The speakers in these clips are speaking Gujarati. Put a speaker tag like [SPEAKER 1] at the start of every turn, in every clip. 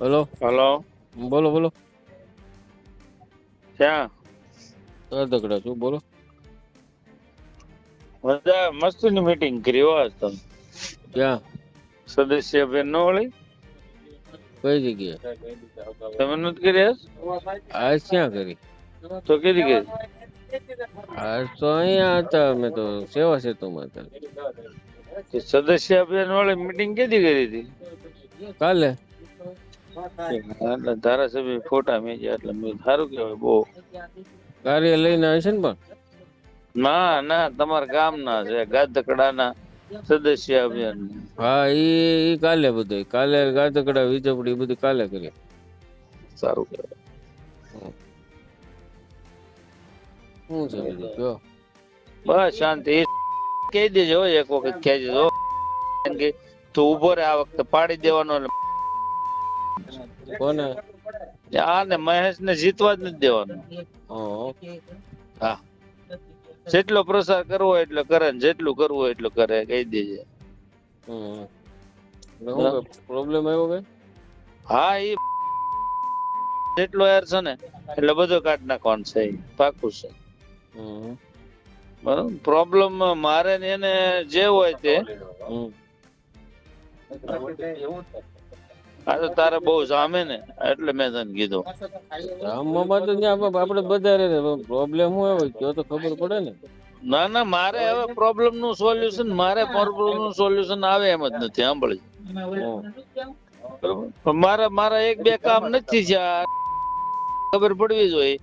[SPEAKER 1] હલો
[SPEAKER 2] હલો
[SPEAKER 1] બોલો બોલો
[SPEAKER 2] ક્યાં
[SPEAKER 1] તરતકડા શું બોલો
[SPEAKER 2] બધા મસ્તીની મીટિંગ કરી હો આજ તમે
[SPEAKER 1] ક્યાં
[SPEAKER 2] સદસ્ય અભિયાન ન વળી
[SPEAKER 1] કઈ જગ્યાએ
[SPEAKER 2] તમે નથી કરી આજ?
[SPEAKER 1] ક્યાં કરી
[SPEAKER 2] તો કીધી કરી
[SPEAKER 1] આજ તો અહીંયા હતા અમે તો સેવા સેતુમાં હતા
[SPEAKER 2] કે સદસ્ય અભિયાન વાળી મીટિંગ કેદી કરી હતી
[SPEAKER 1] કાલે
[SPEAKER 2] એટલે ધારાસભ્ય ફોટા મેજ્યા એટલે મેં સારું કહેવાય બહુ.
[SPEAKER 1] કાર્ય લઈને આવશે ને પણ?
[SPEAKER 2] ના ના તમારા ગામના છે ગાધકડાના સદસ્ય અભિયાન.
[SPEAKER 1] હા ઈ ઈ કાલે બધું કાલે ગાતકડા વીજપડી બધું કાલે કરી.
[SPEAKER 2] સારું કહેવાય.
[SPEAKER 1] શું છે બીજું કયો
[SPEAKER 2] બસ શાંતિ. એ કહી દેજો એક વખત કહી દેજો કેમ કે તું ઊભો રે આ વખતે પાડી દેવાનો
[SPEAKER 1] કોને?
[SPEAKER 2] આ ને મહેશ ને જીતવા જ નથી દેવાનું.
[SPEAKER 1] હા.
[SPEAKER 2] જેટલો પ્રસાર કરવો એટલો કરે ને જેટલું કરવું હોય એટલું કરે કહી દેજે.
[SPEAKER 1] પ્રોબ્લેમ આવ્યો કે?
[SPEAKER 2] હા એ જેટલો યાર છે ને એટલે બધો કાઢ નાખવાનું છે. પાકું છે.
[SPEAKER 1] હમ.
[SPEAKER 2] બરાબર પ્રોબ્લેમ મારે ને એને જે હોય તે.
[SPEAKER 1] હમ.
[SPEAKER 2] આ તો તારે બહુ સામે ને એટલે મેં તને કીધું.
[SPEAKER 1] ગામમાં તો ત્યાં આપ- આપણે બધા પ્રોબ્લેમ શું આવ્યો કયો તો ખબર પડે ને.
[SPEAKER 2] ના ના મારે હવે પ્રોબ્લેમનું સોલ્યુશન મારે પ્રોબ્લેમનું સોલ્યુશન આવે એમ જ નથી સાંભળી. મારા મારા એક બે કામ નથી છે ખબર પડવી જોઈએ.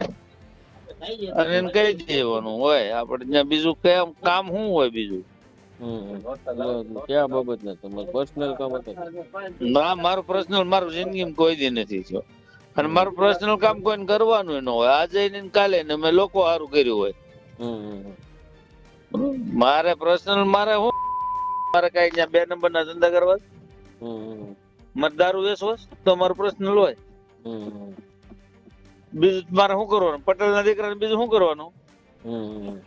[SPEAKER 2] અને એને કહી દેવાનું હોય આપણે ત્યાં બીજું કામ કામ શું હોય બીજું?
[SPEAKER 1] ક્યાં બાબત ને તમારે? પર્સનલ કામ હતા?
[SPEAKER 2] ના મારું પર્સનલ મારું જિંદગીમાં કોઈ દી નથી થયો. અને મારું પર્સનલ કામ કોઈને કરવાનું ન હોય. આજે ને કાલે ને મેં લોકો સારું કર્યું હોય? મારે પર્સનલ મારે હું? મારે કઈ ત્યાં બે નંબર ના ધંધા કરવા? મારે દારૂ વેચવો? તો મારું પર્સનલ હોય. બીજું મારે શું કરવાનું? પટેલ ના દીકરાને બીજું શું કરવાનું?
[SPEAKER 1] હમ.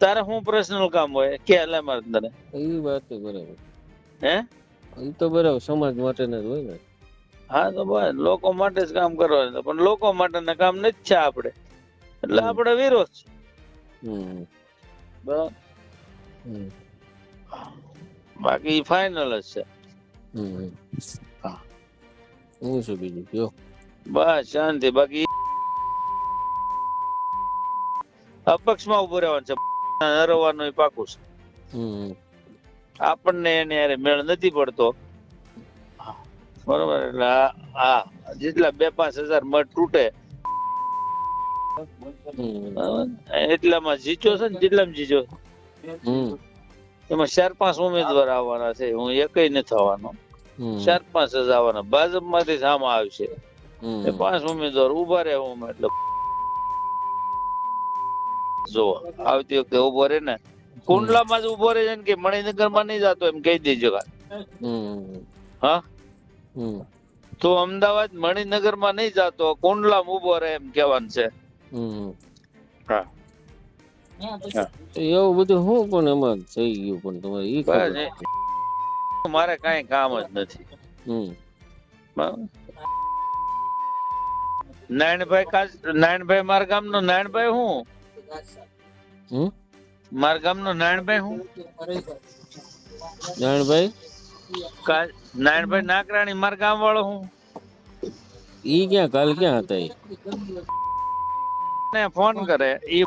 [SPEAKER 2] તારે શું પર્સનલ કામ હોય? કે એટલે મારે તને?
[SPEAKER 1] એ વાત તો બરાબર.
[SPEAKER 2] હે?
[SPEAKER 1] એ તો બરાબર સમાજ માટે જ હોય ને.
[SPEAKER 2] હા તો બસ. લોકો માટે જ કામ કરવાનું પણ લોકો માટેના કામ નથી છે આપણે. એટલે આપણે વિરોધ છે. બાકી ફાઇનલ જ છે.
[SPEAKER 1] હું.
[SPEAKER 2] હા.
[SPEAKER 1] શું બીજું? કયો?
[SPEAKER 2] બસ શાંતિ. બાકી અપક્ષમાં ઊભો રહેવાનું છે. હરવાનું પાકું છે. આપણને એને યારે મેળ નથી પડતો. બરોબર એટલે હા જેટલા બે પાંચ હજાર મઠ તૂટે? એટલામાં જીચો છે ને જેટલામાં
[SPEAKER 1] જીચો.
[SPEAKER 2] એમાં ચાર પાંચ ઉમેદવાર આવવાના છે. હું એકય નથી આવવાનો. ચાર પાંચ જ આવવાના. ભાજપમાંથી સામા આવશે. પાંચ ઉમેદવાર ઊભા રહે હું એટલે જો આવતી વખતે ઊભો રે ને કુંડલામાં જ ઊભો રહે છે કે મણિનગરમાં નહીં જતો એમ કહી દેજો હા? તો અમદાવાદ મણિનગરમાં નહીં જતો કુંડલામાં ઊભો રહે એમ કહેવાનું છે. હા.
[SPEAKER 1] એવું બધું શું પણ એમાં થઈ ગયું પણ તમારે
[SPEAKER 2] એ. મારે કઈ કામ જ નથી? નારાયણભાઈ નારાયણભાઈ મારા ગામનો નારાયણભાઈ હું?
[SPEAKER 1] હમ?
[SPEAKER 2] મારા ગામનો નારાયણભાઈ હું?
[SPEAKER 1] નારાયણભાઈ
[SPEAKER 2] નારાયણભાઈ નાકરાણી મારા ગામ વાળો હું.
[SPEAKER 1] ઈ ક્યાં કાલ ક્યાં હતા ઈ?
[SPEAKER 2] ને ફોન કરે ઈ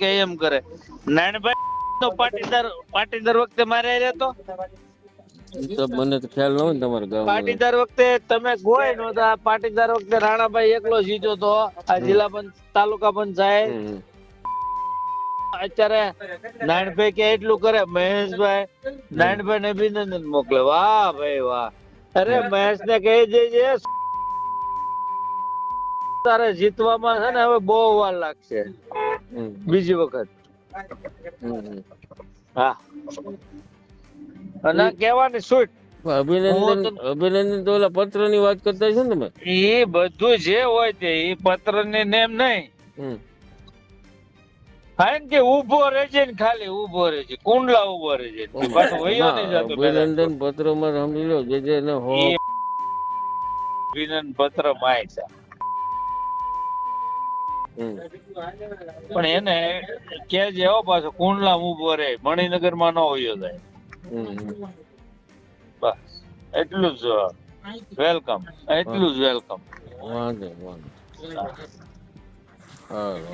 [SPEAKER 2] કે એમ કરે. નારાયણભાઈ તો પાટીદાર પાટીદાર વખતે મારે હારે હતો.
[SPEAKER 1] તો મને તો ખ્યાલ ન હોય ને તમારા ગામ
[SPEAKER 2] પાટીદાર વખતે તમે ગોય નહોતા. પાટીદાર વખતે રાણાભાઈ એકલો જીત્યો તો. આ જિલ્લા પંચ તાલુકા પંચાયત. અત્યારે નારાયણભાઈ કે એટલું કરે. મહેશભાઈ નારાયણભાઈ ને અભિનંદન મોકલે. વાહ ભાઈ વાહ. અરે મહેશ ને કહી દેજે તારે જીતવામાં છે ને હવે બહુ વાર લાગશે. બીજી વખત. હા. અને કહેવાની છૂટ.
[SPEAKER 1] અભિનંદન અભિનંદન તો ઓલા પત્રની વાત કરતા છે ને તમે?
[SPEAKER 2] એ બધું જે હોય તે એ પત્રની નેમ નહીં. કે ઊભો રહેજે ને ખાલી ઊભો રહેજે કુંડલા ઊભો રહેજે. પાછો વયો નહીં જતો
[SPEAKER 1] અભિનંદન પત્રમાં સમજી લો જે જે ને હો.
[SPEAKER 2] અભિનંદન પત્ર માય છે. પણ એને કે જેવો પાછો કુંડલા ઊભો રહે મણિનગરમાં ન હોયો જાય. બસ એટલું જ વેલકમ એટલું જ વેલકમ.
[SPEAKER 1] વાંધો વાંધો. હારું.